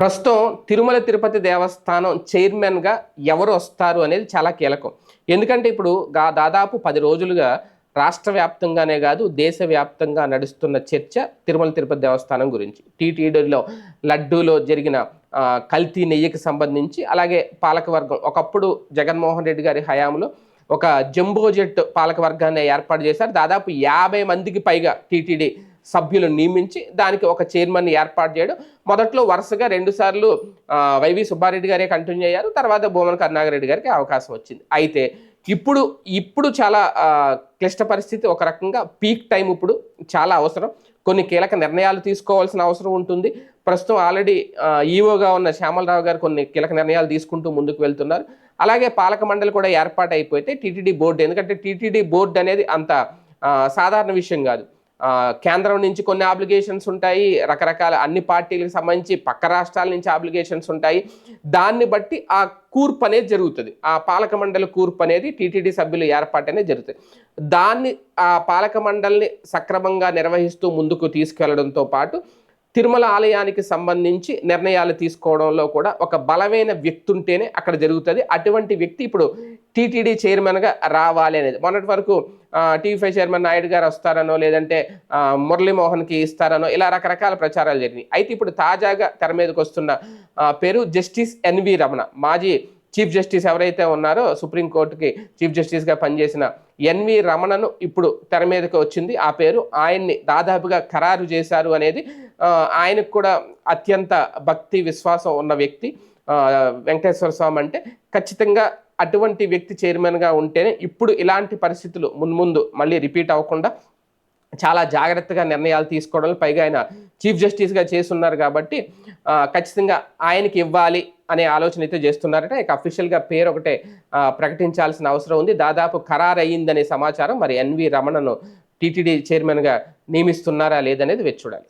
ప్రస్తుతం తిరుమల తిరుపతి దేవస్థానం చైర్మన్గా ఎవరు వస్తారు అనేది చాలా కీలకం. ఎందుకంటే ఇప్పుడు గా- దాదాపు పది రోజులుగా రాష్ట్ర వ్యాప్తంగానే కాదు దేశవ్యాప్తంగా నడుస్తున్న చర్చ తిరుమల తిరుపతి దేవస్థానం గురించి. టీటీడీలో లడ్డూలో జరిగిన కల్తీ నెయ్యికి సంబంధించి అలాగే పాలకవర్గం ఒకప్పుడు జగన్మోహన్ రెడ్డి గారి హయాంలో ఒక జంబో జెట్ పాలకవర్గాన్ని ఏర్పాటు చేశారు. దాదాపు యాభై మందికి పైగా టీటీడీ సభ్యులు నియమించి దానికి ఒక చైర్మన్ ఏర్పాటు చేయడం. మొదట్లో వరుసగా రెండుసార్లు వైవి సుబ్బారెడ్డి గారే కంటిన్యూ అయ్యారు. తర్వాత భూమన కరుణాకరెడ్డి గారికి అవకాశం వచ్చింది. అయితే ఇప్పుడు ఇప్పుడు చాలా క్లిష్ట పరిస్థితి ఒక రకంగా పీక్ టైం ఇప్పుడు చాలా అవసరం. కొన్ని కీలక నిర్ణయాలు తీసుకోవాల్సిన అవసరం ఉంటుంది. ప్రస్తుతం ఆల్రెడీ ఈఓగా ఉన్న శ్యామలరావు గారు కొన్ని కీలక నిర్ణయాలు తీసుకుంటూ ముందుకు వెళ్తున్నారు. అలాగే పాలక మండలి కూడా ఏర్పాటు అయిపోతే టీటీడీ బోర్డు. ఎందుకంటే టీటీడీ బోర్డు అనేది అంత సాధారణ విషయం కాదు. కేంద్రం నుంచి కొన్ని అప్లికేషన్స్ ఉంటాయి రకరకాల అన్ని పార్టీలకు సంబంధించి పక్క రాష్ట్రాల నుంచి అప్లికేషన్స్ ఉంటాయి. దాన్ని బట్టి ఆ కూర్పు అనేది జరుగుతుంది. ఆ పాలక మండలి కూర్పు అనేది టీటీడీ సభ్యులు ఏర్పాటు అనేది జరుగుతుంది. దాన్ని ఆ పాలక మండలిని సక్రమంగా నిర్వహిస్తూ ముందుకు తీసుకెళ్ళడంతో పాటు తిరుమల ఆలయానికి సంబంధించి నిర్ణయాలు తీసుకోవడంలో కూడా ఒక బలమైన వ్యక్తి ఉంటేనే అక్కడ జరుగుతుంది. అటువంటి వ్యక్తి ఇప్పుడు టీటీడీ చైర్మన్గా రావాలి అనేది. మొన్నటి వరకు టీవీ ఫైవ్ చైర్మన్ నాయుడు గారు వస్తారనో లేదంటే మురళీమోహన్కి ఇస్తారనో ఇలా రకరకాల ప్రచారాలు జరిగినాయి. అయితే ఇప్పుడు తాజాగా తెర మీదకి వస్తున్న పేరు జస్టిస్ ఎన్వి రమణ. మాజీ చీఫ్ జస్టిస్ ఎవరైతే ఉన్నారో సుప్రీంకోర్టుకి చీఫ్ జస్టిస్గా పనిచేసిన ఎన్వి రమణను ఇప్పుడు తెర మీదకి వచ్చింది. ఆ పేరు ఆయన్ని దాదాపుగా ఖరారు చేశారు అనేది ఆయనకు కూడా అత్యంత భక్తి విశ్వాసం ఉన్న వ్యక్తి వెంకటేశ్వర స్వామి అంటే. ఖచ్చితంగా అటువంటి వ్యక్తి చైర్మన్గా ఉంటేనే ఇప్పుడు ఇలాంటి పరిస్థితులు మున్ముందు మళ్ళీ రిపీట్ అవ్వకుండా చాలా జాగ్రత్తగా నిర్ణయాలు తీసుకోవడం పైగా ఆయన చీఫ్ జస్టిస్గా చేస్తున్నారు కాబట్టి ఖచ్చితంగా ఆయనకి ఇవ్వాలి. అనే ఆలోచన అయితే చేస్తున్నారట. ఇక అఫీషియల్గా పేరు ఒకటే ప్రకటించాల్సిన అవసరం ఉంది. దాదాపు ఖరారు అయ్యిందనే సమాచారం మరి ఎన్వి రమణను టీటీడీ చైర్మన్గా నియమిస్తున్నారా లేదనేది వేచి చూడాలి